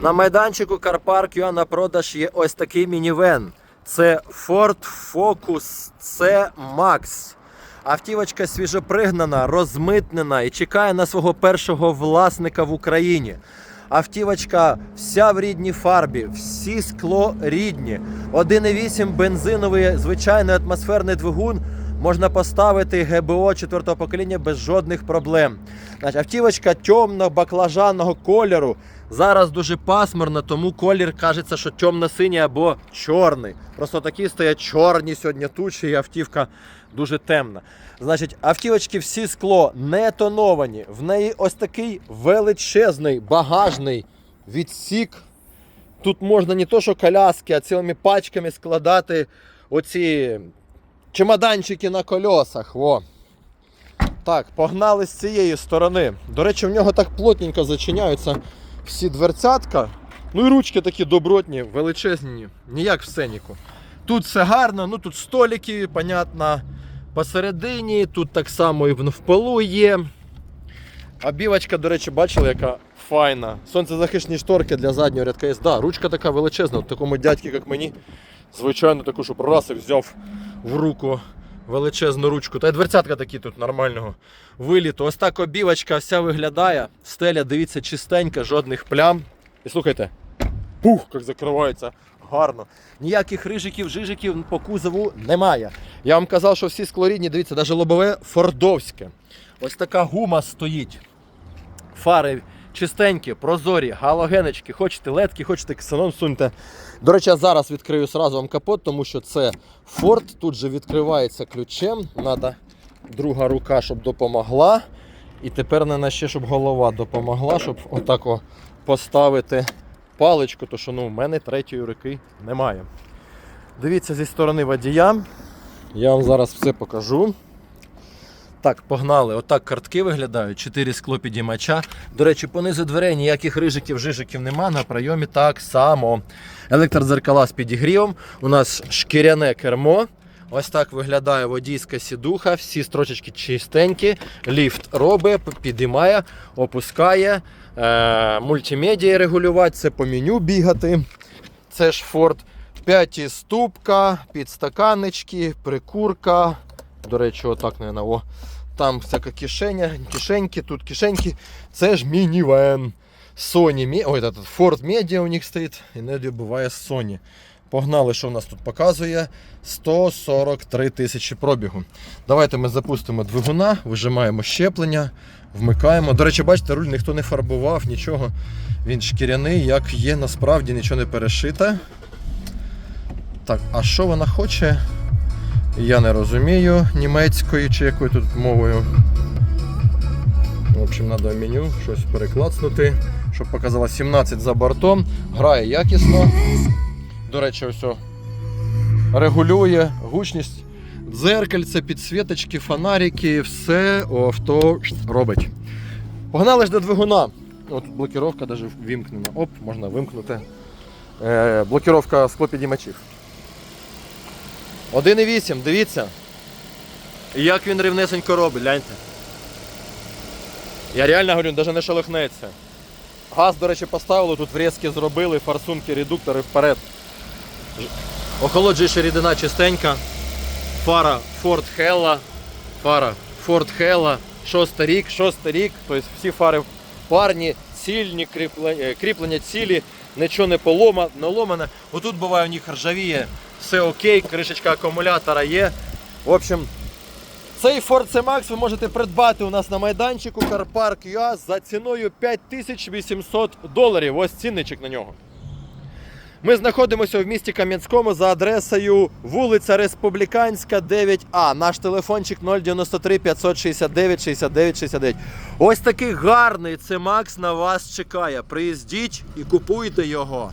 На майданчику Карпарк UA на продаж є ось такий мінівен. Це Ford Focus C Max. Автівочка свіжопригнана, розмитнена і чекає на свого першого власника в Україні. Автівочка вся в рідній фарбі, всі скло рідні. 1,8 бензиновий звичайний атмосферний двигун можна поставити ГБО 4-го покоління без жодних проблем. Значить, автівочка темно-баклажанного кольору. Зараз дуже пасмурно, тому колір кажеться, що темно-синій або чорний. Просто такі стоять чорні сьогодні тучі, і автівка дуже темна. Значить, автівочки всі скло не тоновані. В неї ось такий величезний багажний відсік. Тут можна не то, що коляски, а цілими пачками складати оці чемоданчики на колесах. Во. Так, погнали з цієї сторони. До речі, в нього так плотненько зачиняються всі дверцятка. Ну і ручки такі добротні, величезні, ніяк в сценіку. Тут все гарно, ну тут столики, понятно, посередині, тут так само і в полу є. Обівочка, до речі, бачили, яка файна. Сонцезахисні шторки для заднього рядка є. Да, ручка така величезна, такому дядьки, як мені. Звичайно, таку, щоб раз і взяв в руку величезну ручку. Та й дверцятка такі тут нормального виліту. Ось так обівочка вся виглядає. Стеля, дивіться, чистенька, жодних плям. І слухайте, пух, як закривається гарно. Ніяких рижиків, жижиків по кузову немає. Я вам казав, що всі склорідні, дивіться, навіть лобове фордовське. Ось така гума стоїть. Фари чистенькі, прозорі, галогеночки, хочете ледки, хочете ксенон суньте. До речі, я зараз відкрию сразу вам капот, тому що це Ford. Тут же відкривається ключем. Надо друга рука, щоб допомогла. І тепер не ще, щоб голова допомогла, щоб отако поставити паличку, то що ну, в мене третьої руки немає. Дивіться зі сторони водія. Я вам зараз все покажу. Так, погнали. Отак картки виглядають. Чотири склопідіймача. До речі, понизу дверей ніяких рижиків, жижиків нема. На прийомі так само. Електродзеркала з підігрівом. У нас шкіряне кермо. Ось так виглядає водійська сідуха. Всі строчечки чистенькі. Ліфт робить, підіймає, опускає. Е, мультимедіа регулювати, це по меню бігати. Це ж Ford. П'яті ступка, підстаканнички, прикурка. До речі, отак, наверное, о. Там всяка кишеня, кишеньки, тут кишеньки. Це ж мінівен. Sony, ой, этот Ford Media у них стоїть, іноді буває Sony. Погнали, що в нас тут показує 143 тисячі пробігу. Давайте ми запустимо двигуна, вижимаємо щеплення, вмикаємо. До речі, бачите, руль ніхто не фарбував, нічого. Він шкіряний, як є, насправді нічого не перешите. Так, а що вона хоче? Я не розумію німецькою чи якою тут мовою. В общем, треба меню щось переклацнути, щоб показала 17 за бортом. Грає якісно. До речі, ось регулює гучність. Дзеркальце, підсвіточки, фонарики, все авто робить. Погнали ж до двигуна. О, тут блокировка навіть вімкнена. Оп, можна вимкнути. Е, блокировка склопідіймачів. 1,8, дивіться. Як він рівнесенько робить, гляньте. Я реально говорю, навіть не шелохнеться. Газ, до речі, поставили, тут врізки зробили, форсунки, редуктори вперед. Охолоджуюча рідина чистенька. Фара Ford Hella. Фара Ford Hella. Шостий рік, шостий рік. Тобто всі фари парні, цільні, кріплення, кріплення цілі, нічого не полома, не ломане. Отут буває в них ржавіє, все окей, кришечка акумулятора є. В общем, цей Ford C-Max ви можете придбати у нас на майданчику CarPark UA за ціною 5800 доларів. Ось цінничок на нього. Ми знаходимося в місті Кам'янському за адресою вулиця Республіканська, 9А. Наш телефончик 093 569 69 69. Ось такий гарний C-Max на вас чекає. Приїздіть і купуйте його.